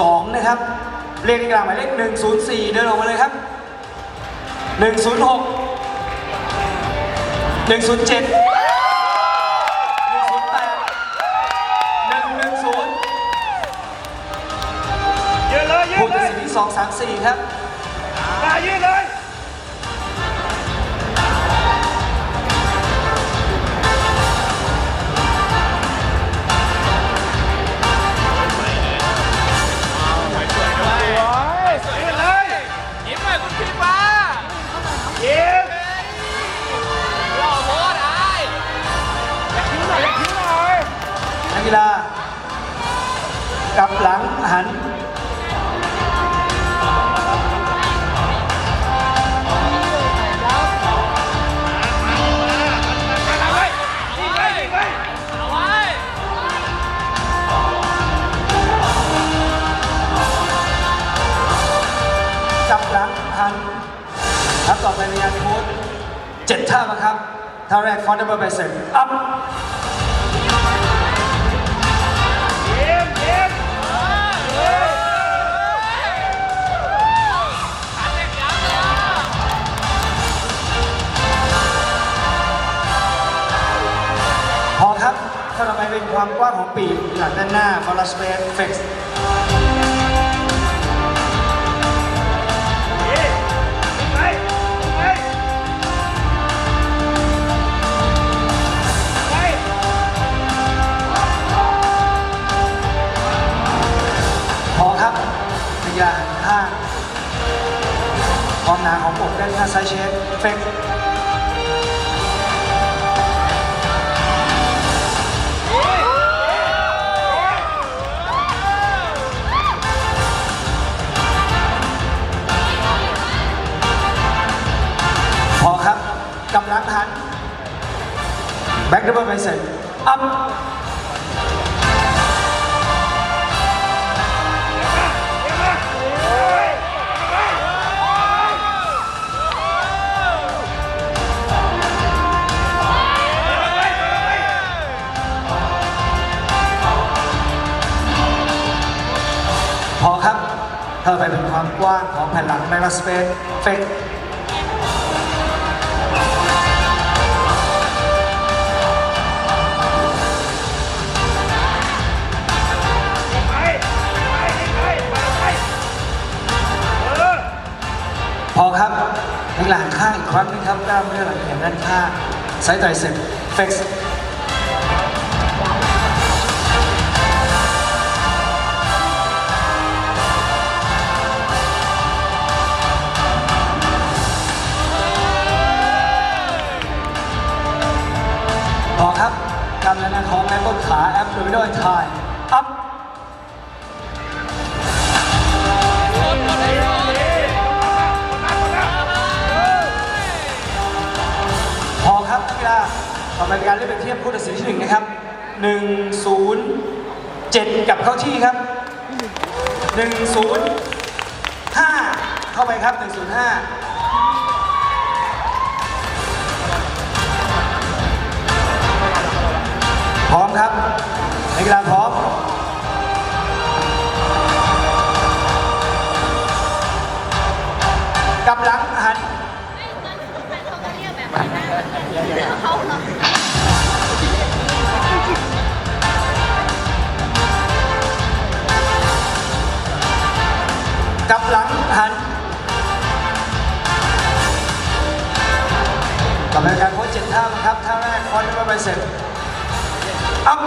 2 นะครับเรียกในกลางหมายเลข104 เดินออกมาเลยครับ 106 107 108 110 ยืนเลยยืผู้นเลตัดยสินที่2 3 4 ครับ มายืนเลยยื ครับต่อไปในงานโค้ดเจ็ดท่ามาครับ ท่าแรกฟอนต์ดับเบิลไบเซ็ปอัพยิ้มยิ้มอันเด็กยับเยอะพอครับท่าต่อไปเป็นความกว้างของปีกหลังด้านหน้าฟอลลัสเปซเฟกซ์ หนาของอกด้านข้าซ้ายเชฟเฟกพอครับกำลังหันแบ็กดับเบิลไบเซ็ปอัพ เธอไปเป็นความกว้างของแผ่นหลังในรัสเปซเฟกไปไปไปไปพอครับในหลังข้างอีกครั้งนึงครับกล้ามเนื้อหลังแขนด้านข้างไซส์ไตรเซ็ปเฟกซ์ ต่อไปเป็นการเล่นเป็นเทียบผู้ตัดสินที่หนึ่งนะครับหนึ่งศูนย์เจ็ดกับเข้าที่ครับหนึ่งศูนย์ห้าเข้าไปครับหนึ่งศูนย์ห้าพร้อมครับนักกีฬาพร้อมกับหลังหันกลั หลังหันต่อไปการโค้ชเจ็ดท่านะครับท่าแรกคอนมาไปเสร็จอัพ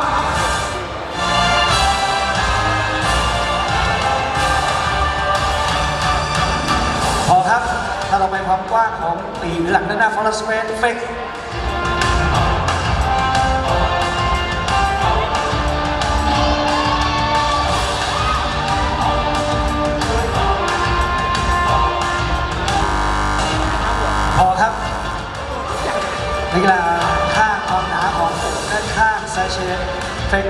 พอครับ ถ้าเราไปความกว้างของปีหลังด้านหน้าฟอลสเปนเฟก เฟก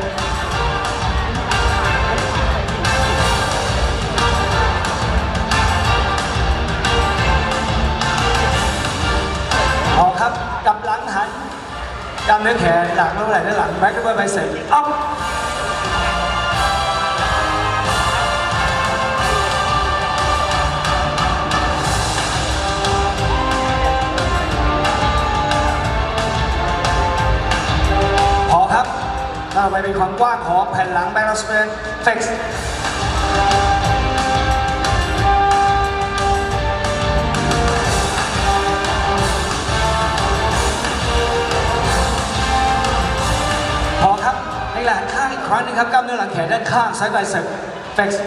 พอครับกลับหลังหันกล้ามเนื้อแขนหลังเมื่อไหร่ด้านหลังแบ็คด้วยไบเซ็จอัพ ไปเป็นความกว้างของแผ่นหลังแบรสเปนเฟกซ์พอครับนี่แหละข้างอีกครั้งหนึงครับกล้ามเนื้อหลังแขนด้านข้างซ้ายไบเซ็ปเฟกซ์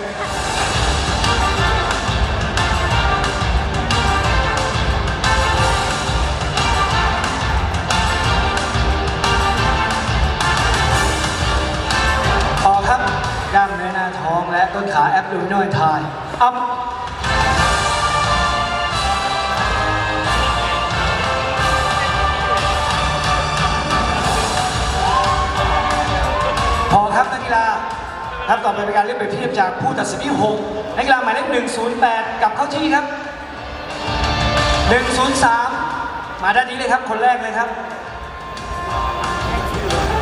ต้นขาแอปดูโนยทายอัพพอครับนักกีฬาครับต่อไปเป็นการเรียกเปรียบเทียบจากผู้ตัดสินที่6นักกีฬาหมายเลข108 กลับเข้าที่ครับ 103 มาด้านนี้เลยครับ คนแรกเลยครับ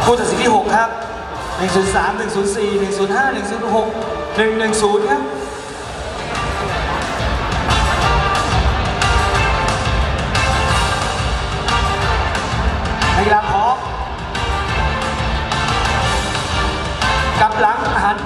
ผู้ตัดสินที่ 6 ครับ 103 104 105 106 หนึ่งหนึ่งศูนย์ครับนักกีฬาขอกับหลังหัน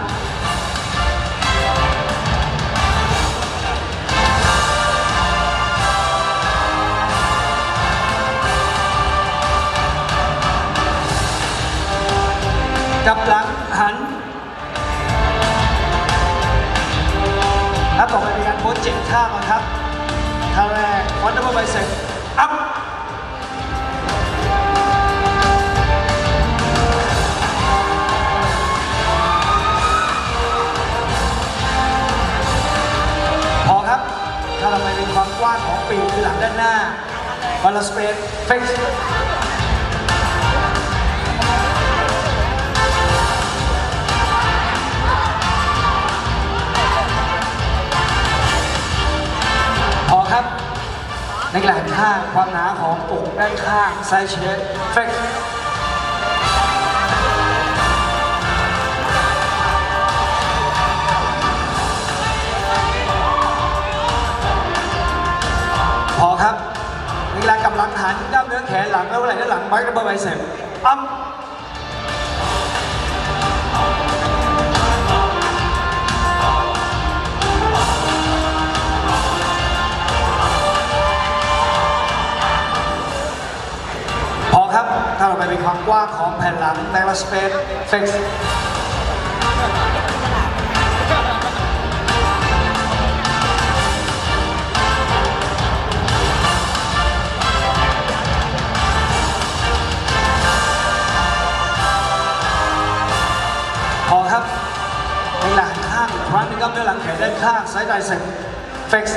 กับหลัง หน้าบาลานสเปซเฟกพอครับ ในหลายข้างความหนาของอกด้านข้างไซเชสเฟกางกำลังหันกล้ามเนื้อแขนหลังแล้วไหล่ด้านหลังไบค์ดับเบิลไบเซ็ปอัพพอครับ ถ้าเราไปเป็นความกว้างของแผ่นหลังแบงก์สเปซเฟกซ์ ด้านข้างซ้ายไดเซ็ปเฟกซ์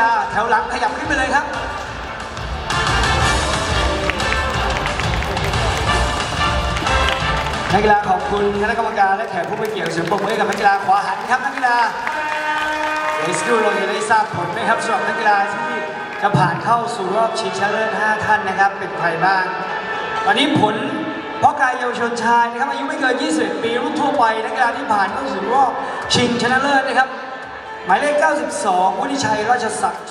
ฬาแถวหลังขยับขึ้นไปเลยครับนักกีฬาขอบคุณคณะกรรมการและแขกผู้มีเกียรติเสียงปรบมือให้กับนักกีฬาขวาหันครับนักกีฬาเดี๋ยวสักครู่เราจะได้ทราบผลนะครับสำหรับนักกีฬาที่จะผ่านเข้าสู่รอบชิงชนะเลิศ5ท่านนะครับ เป็นใครบ้าง ตอนนี้ผลเพราะกายเยาวชนชายนะครับอายุไม่เกิน21ปีรุ่นทั่วไปนักกีฬาที่ผ่านเข้าสู่รอบชิงชนะเลิศนะครับ หมายเลข 92วุฒิชัยราชศักดิ์